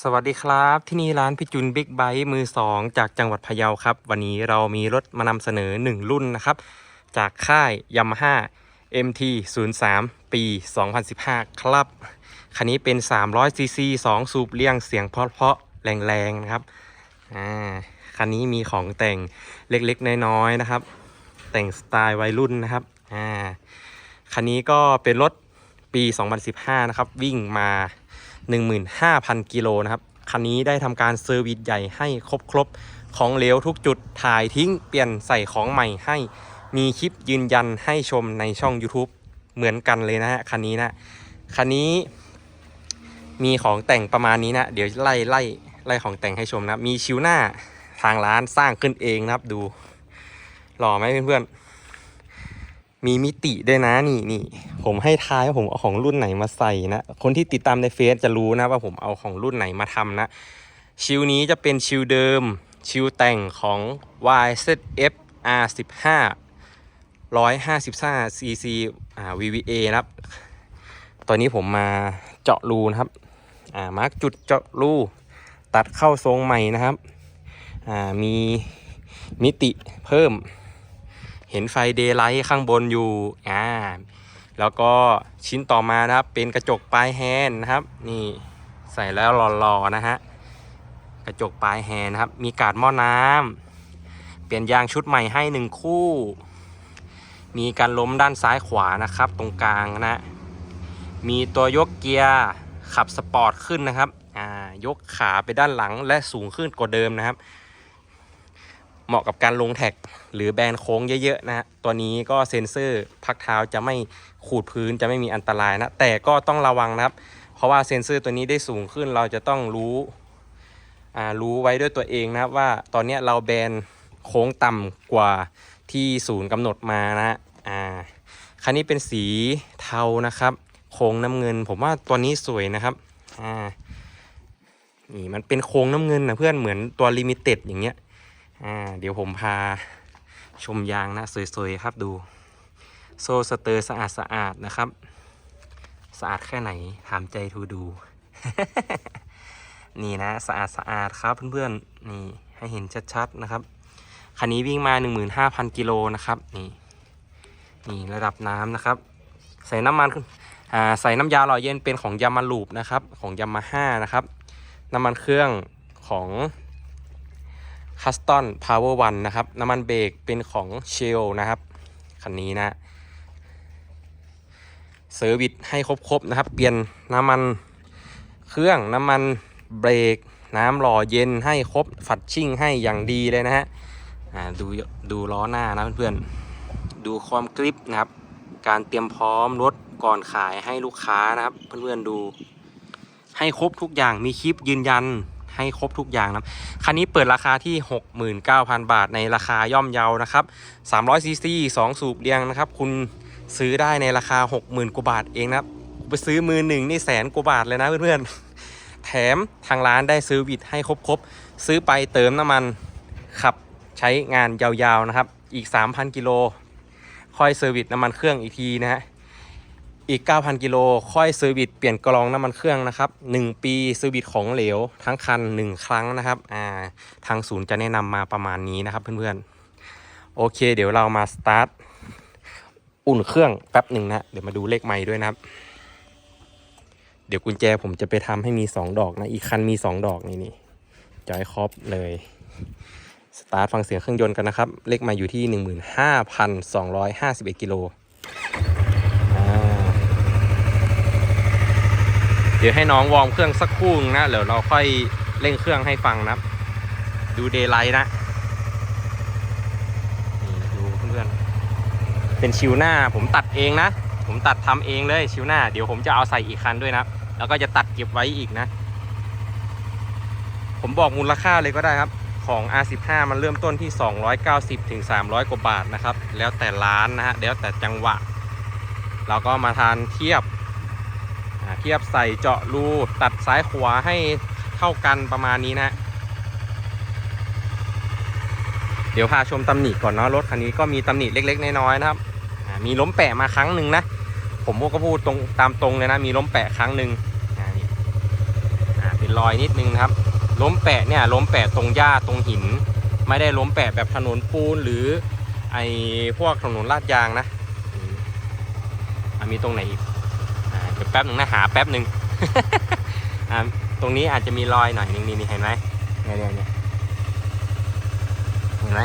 สวัสดีครับ ที่นี่ร้านพิจุนบิ๊กไบค์มือ 2 จากจังหวัดพะเยาครับ วันนี้เรามีรถมานำเสนอ 1 รุ่นนะครับ จากค่าย Yamaha MT 0 3ปี 2015 ครับ คันนี้เป็น 300 cc 2 สูบเลี่ยงเสียงเพราะๆแรงๆ นะครับอ่าคันนี้มีของแต่งเล็กๆ น้อยๆ นะครับ แต่งสไตล์วัยรุ่นนะครับอ่าคันนี้ก็เป็นรถปี 2015 นะครับ วิ่งมา 15,000 กิโลนะครับ คันนี้ได้ทำการเซอร์วิสใหญ่ให้ครบครบของเหลวทุกจุดถ่ายทิ้งเปลี่ยนใส่ของใหม่ให้ มีคลิปยืนยันให้ชมในช่อง YouTube เหมือนกันเลยนะฮะคันนี้นะคันนี้ มีของแต่งประมาณนี้นะเดี๋ยวไล่ไล่ไล่ของแต่งให้ชมนะมีชิวหน้าทางร้านสร้างขึ้นเองนะครับดูหล่อไหมเพื่อนๆ มีมิติด้วยนะนี่นี่ผมให้ท้ายว่าผมเอาของรุ่นไหนมาใส่นะ คนที่ติดตามในเฟซจะรู้นะว่าผมเอาของรุ่นไหนมาทำนะ ชิวนี้จะเป็นชิวเดิม ชิวแต่งของ YZF R15 155 cc อ่า VVA นะครับ ตอนนี้ผมมาเจาะรูนะครับ อ่า มาร์กจุดเจาะรู ตัดเข้าทรงใหม่นะครับ อ่า มีมิติเพิ่ม เห็นไฟเดย์ไลท์ข้างบนอยู่อ่าแล้วก็ชิ้นต่อมานะครับ เป็นกระจกปลายแฮนด์นะครับ นี่ใส่แล้วหล่อๆนะฮะกระจกปลายแฮนด์นะครับ มีกาดหม้อน้ำเปลี่ยนยางชุดใหม่ให้หนึ่งคู่ มีการล้มด้านซ้ายขวานะครับ ตรงกลางนะมีตัวยกเกียร์ขับสปอร์ตขึ้นนะครับอ่ายกขาไปด้านหลังและสูงขึ้นกว่าเดิมนะครับ เหมาะกับการลงแท็ก หรือแบนโค้งเยอะๆนะฮะตัวนี้ก็เซ็นเซอร์พักเท้าจะไม่ขูดพื้นจะไม่มีอันตรายนะ แต่ก็ต้องระวังนะครับ เพราะว่าเซ็นเซอร์ตัวนี้ได้สูงขึ้นเราจะต้องรู้อ่ารู้ไว้ด้วยตัวเองนะครับว่าตอนนี้เราแบนโค้งต่ำกว่าที่ศูนย์กำหนดมานะฮะอ่าคันนี้เป็นสีเทานะครับ โค้งน้ำเงิน ผมว่าตัวนี้สวยนะครับอ่านี่มันเป็นโค้งน้ำเงินนะเพื่อนเหมือนตัวลิมิเต็ดอย่างเงี้ย อ่าเดี๋ยวผมพาชมยางนะสวยๆครับดู โซ่สเตอร์สะอาดสะอาดๆนะครับ สะอาดแค่ไหนถามใจทูดู นี่นะสะอาดสะอาดครับเพื่อนๆนี่ให้เห็นชัดๆนะครับคันนี้วิ่งมา 15,000 กิโลนะครับนี่นี่ระดับน้ำนะครับ ใส่น้ำมันขึ้นอ่าใส่น้ำยาหล่อเย็นเป็นของยามาลูปนะครับของยามาฮ่านะครับ น้ำมันเครื่องของ คัสตอนพาวเวอร์วันนะครับ น้ำมันเบรกเป็นของเชลนะครับ คันนี้นะเซอร์วิสให้ครบๆนะครับ เปลี่ยนน้ำมันเครื่องน้ำมันเบรก น้ำหล่อเย็นให้ครบฝัดชิ่งให้อย่างดีเลยนะฮะอ่าดูดูล้อหน้านะเพื่อนๆ ดูความกริปนะครับ การเตรียมพร้อมรถก่อนขายให้ลูกค้านะครับ เพื่อนๆดูให้ครบทุกอย่างมีคลิปยืนยัน ให้ครบทุกอย่างนะครับคันนี้เปิดราคาที่ 69,000 บาทในราคาย่อมเยานะครับ300ซีซี2สูบเรียงนะครับ คุณซื้อได้ในราคา 60,000กว่าบาทเองนะครับไปซื้อมือหนึ่งนี่แสนกว่าบาทเลยนะเพื่อนๆ แถมทางร้านได้ซื้อวิดให้ครบๆ ซื้อไปเติมน้ำมันขับใช้งานยาวๆนะครับ อีก 3,000 กิโลค่อยเซอร์วิสน้ำมันเครื่องอีกทีนะฮะ อีก 9,000 กิโล ค่อยเซอร์วิสเปลี่ยนกรองน้ำมันเครื่องนะครับ 1 ปีเซอร์วิสของเหลว ทั้งคัน 1 ครั้งนะครับอ่าทางศูนย์จะแนะนำมาประมาณนี้นะครับเพื่อนๆ โอเค เดี๋ยวเรามาสตาร์ทอุ่นเครื่องแป๊บหนึ่งนะ เดี๋ยวมาดูเลขไม้ด้วยนะครับ เดี๋ยวกุญแจผมจะไปทำให้มี 2 ดอกนะ อีกคันมี 2 ดอกนี่นี่จอยครอบเลยสตาร์ทฟังเสียงเครื่องยนต์กันนะครับ เลขไม้อยู่ที่ 15,251กิโล อ่า เดี๋ยวให้น้องวอร์มเครื่องสักครู่นะเดี๋ยวเราค่อยเร่งเครื่องให้ฟังนะดูเดย์ไลท์นะนี่ดูเพื่อนเป็นชิวหน้าผมตัดเองนะ ผมตัดทำเองเลยชิวหน้า เดี๋ยวผมจะเอาใส่อีกคันด้วยนะแล้วก็จะตัดเก็บไว้อีกนะ ผมบอกมูลค่าเลยก็ได้ครับของ R15 มันเริ่มต้นที่ 290ถึง300 กว่าบาทนะครับ แล้วแต่ร้านนะฮะ แล้วแต่จังหวะ เราก็มาทานเทียบ เทียบใส่เจาะรูตัดซ้ายขวาให้เท่ากันประมาณนี้นะ เดี๋ยวพาชมตำหนิก่อนเนาะรถคันนี้ก็มีตำหนิเล็ก ๆ น้อยๆนะครับ มีล้มแปะมาครั้งหนึ่งนะ ผมก็พูดตรงตามตรงเลยนะ มีล้มแปะครั้งหนึ่งนี่เป็นรอยนิดนึงครับ ล้มแปะเนี่ยล้มแปะตรงหญ้าตรงหิน ไม่ได้ล้มแปะแบบถนนปูนหรือไอพวกถนนลาดยางนะมีตรงไหนอีก แป๊บหนึ่งนะหาแป๊บหนึ่ง ตรงนี้อาจจะมีรอยหน่อยนึงนี่นี่เห็นไหมเนี่ยเนี่ยเนี่ยเห็นไหม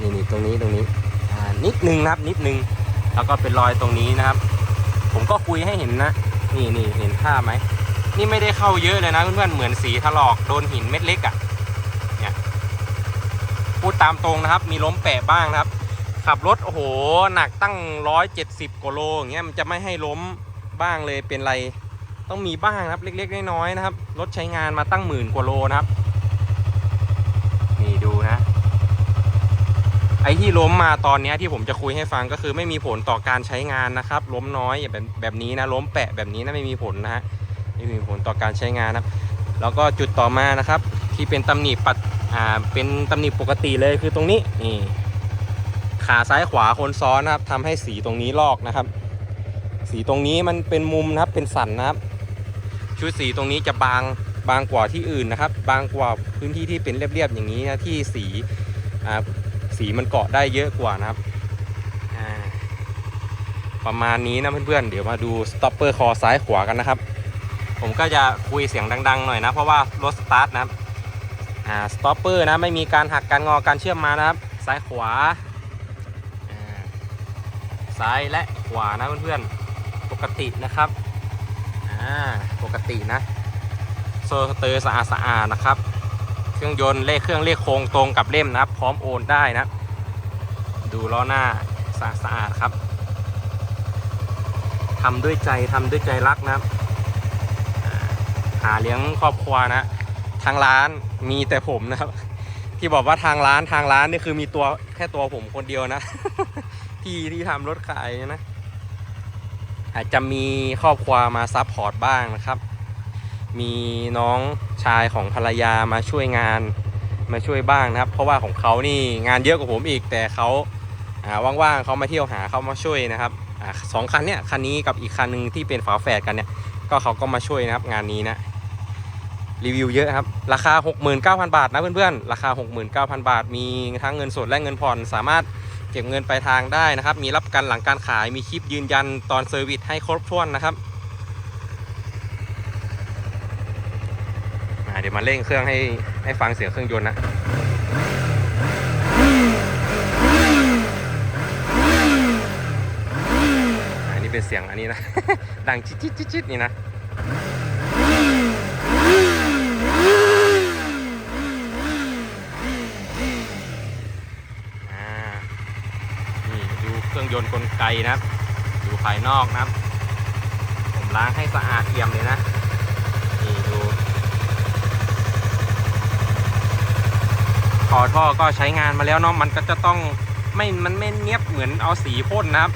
นี่นี่ตรงนี้ตรงนี้นิดนึงนะครับนิดนึง แล้วก็เป็นรอยตรงนี้นะครับ ผมก็คุยให้เห็นนะนี่นี่เห็นภาพไหมนี่ไม่ได้เข้าเยอะเลยนะเพื่อนๆเหมือนสีถลอกโดนหินเม็ดเล็กอะ่ะเนี่ยพูดตามตรงนะครับ มีล้มแปะบ้างนะครับ ขับรถโอ้โหหนักตั้งร้อยเจ็ดสิบกิโลอย่างเงี้ยมันจะไม่ให้ล้ม บ้างเลยเป็นไรต้องมีบ้างนะครับเล็กๆน้อยๆนะครับ รถใช้งานมาตั้งหมื่นกว่าโลนะครับ นี่ดูนะ ไอ้ที่ล้มมาตอนนี้ที่ผมจะคุยให้ฟังก็คือไม่มีผลต่อการใช้งานนะครับ ล้มน้อยแบบแบบนี้นะล้มแปะแบบนี้นะไม่มีผลนะฮะไม่มีผลต่อการใช้งานนะครับแล้วก็จุดต่อมานะครับ ที่เป็นตำหนิปัดอ่าเป็นตำหนิปกติเลยคือตรงนี้นี่ขาซ้ายขวาคนซ้อนนะครับทำให้สีตรงนี้ลอกนะครับ สีตรงนี้มันเป็นมุมนะครับเป็นสันนะครับ ชุดสีตรงนี้จะบางบางกว่าที่อื่นนะครับ บางกว่าพื้นที่ที่เป็นเรียบๆอย่างนี้นะที่สีอ่าสีมันเกาะได้เยอะกว่านะครับอ่าประมาณนี้นะเพื่อนๆเดี๋ยวมาดูสต็อปเปอร์คอซ้ายขวากันนะครับ ผมก็จะคุยเสียงดัง ๆ หน่อยนะ เพราะว่ารถสตาร์ทนะครับอ่าสต็อปเปอร์นะไม่มีการหักการงอการเชื่อมมานะครับ ซ้ายขวาอ่าซ้ายและขวานะเพื่อนๆ กตินะครับอ่าปกตินะโซสเตอร์สะอาดสะอาดนะครับ เครื่องยนต์เลขเครื่องเลขโครงตรงกับเล่มนะครับ พร้อมโอนได้นะ ดูล้อหน้าสะอาดสะอาดครับทำด้วยใจทำด้วยใจรักนะครับหาเลี้ยงครอบครัวนะ ทางร้านมีแต่ผมนะครับ ที่บอกว่าทางร้านทางร้านนี่คือมีตัวแค่ตัวผมคนเดียวนะ ที่ที่ทำรถขายนะ อาจจะมีครอบครัวมาซัพพอร์ตบ้างนะครับ มีน้องชายของภรรยามาช่วยงานมาช่วยบ้างนะครับ เพราะว่าของเขานี่งานเยอะกว่าผมอีก แต่เขาาว่างๆเขามาเที่ยวหาเขามาช่วยนะครับอสองคันเนี่ยคันนี้กับอีกคันหนึ่งที่เป็นฝาแฝดกันเนี่ยก็เขาก็มาช่วยนะครับงานนี้นะรีวิวเยอะครับ ราคา 69,000 บาทนะเพื่อนๆ ราคา 69,000 บาท มีทั้งเงินสดและเงินผ่อนสามารถ เก็บเงินปลายทางได้นะครับ มีรับกันหลังการขายมีคลิปยืนยันตอนเซอร์วิสให้ครบถ้วนนะครับเดี๋ยวมาเร่งเครื่องให้ให้ฟังเสียงเครื่องยนต์นะอันนี้เป็นเสียงอันนี้นะ ดังจิ๊ดจิ๊ดจิ๊ดนี่นะ อ่า นี่ดูเค รื่องยนต์กลไกนะครับ ดูภายนอกนะครับ ผมล้างให้สะอาดเอี่ยมเลยนะนี่ดูขอท่อก็ใช้งานมาแล้วเนาะมันก็จะต้องไม่มันไม่เนียบเหมือนเอาสีพ่นนะครับ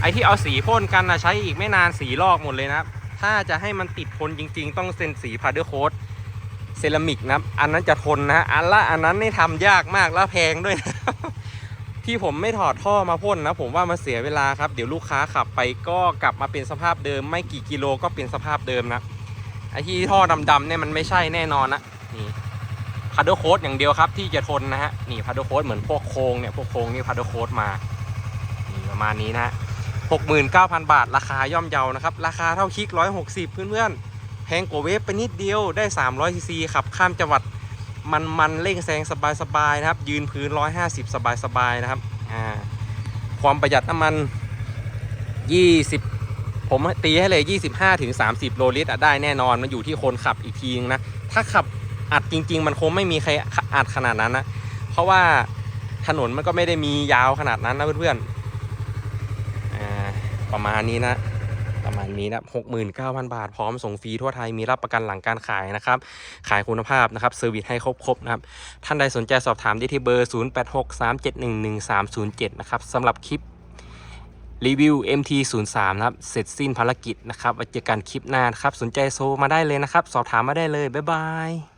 ไอที่เอาสีพ่นกันนะใช้อีกไม่นานสีลอกหมดเลยนะครับ ถ้าจะให้มันติดทนจริง ๆ ต้องเซ็นสีพาเดอร์โค้ดเซรามิกนะครับ อันนั้นจะทนนะอันละอันนั้นนี่ทำยากมากแล้วแพงด้วยนะ ที่ผมไม่ถอดท่อมาพ่นนะ ผมว่ามันเสียเวลาครับ เดี๋ยวลูกค้าขับไปก็กลับมาเป็นสภาพเดิม ไม่กี่กิโลก็เป็นสภาพเดิมนะไอที่ท่อดำๆเนี่ยมันไม่ใช่แน่นอนนะนี่พาร์ดโค้ดอย่างเดียวครับที่จะทนนะฮะนี่พาร์ดโค้ดเหมือนพวกโครงเนี่ยพวกโครงนี่พาร์ดโค้ดมานี่ประมาณนี้นะหกหมื่นเก้าพันบาท ราคาย่อมเยานะครับ ราคาเท่าคลิกร้อยหกสิบเพื่อนๆแพงกว่าเวฟไปนิดเดียวได้สามร้อยซีซีขับข้ามจังหวัด มันมันเร่งแซงสบายๆนะครับ ยืนพื้นร้อยห้าสิบสบายๆนะครับอ่าความประหยัดน้ำมันยี่สิบผมตีให้เลย 25ถึง30 โลลิตรได้แน่นอนมันอยู่ที่คนขับอีกทีนึงนะ ถ้าขับอัดจริง ๆ มันคงไม่มีใครอัดขนาดนั้นนะเพราะว่าถนนมันก็ไม่ได้มียาวขนาดนั้นนะเพื่อนๆอ่าประมาณนี้นะ ประมาณนี้นะหกหมื่นเก้าพันบาท พร้อมส่งฟรีทั่วไทยมีรับประกันหลังการขายนะครับ ขายคุณภาพนะครับเซอร์วิสให้ครบๆนะครับ ท่านใดสนใจสอบถามได้ที่เบอร์ 0863711307 นะครับสำหรับคลิปรีวิว MT03 นะครับเสร็จสิ้นภารกิจนะครับไว้เจอกันคลิปหน้านะครับ สนใจโซมาได้เลยนะครับ สอบถามมาได้เลย บ๊ายบาย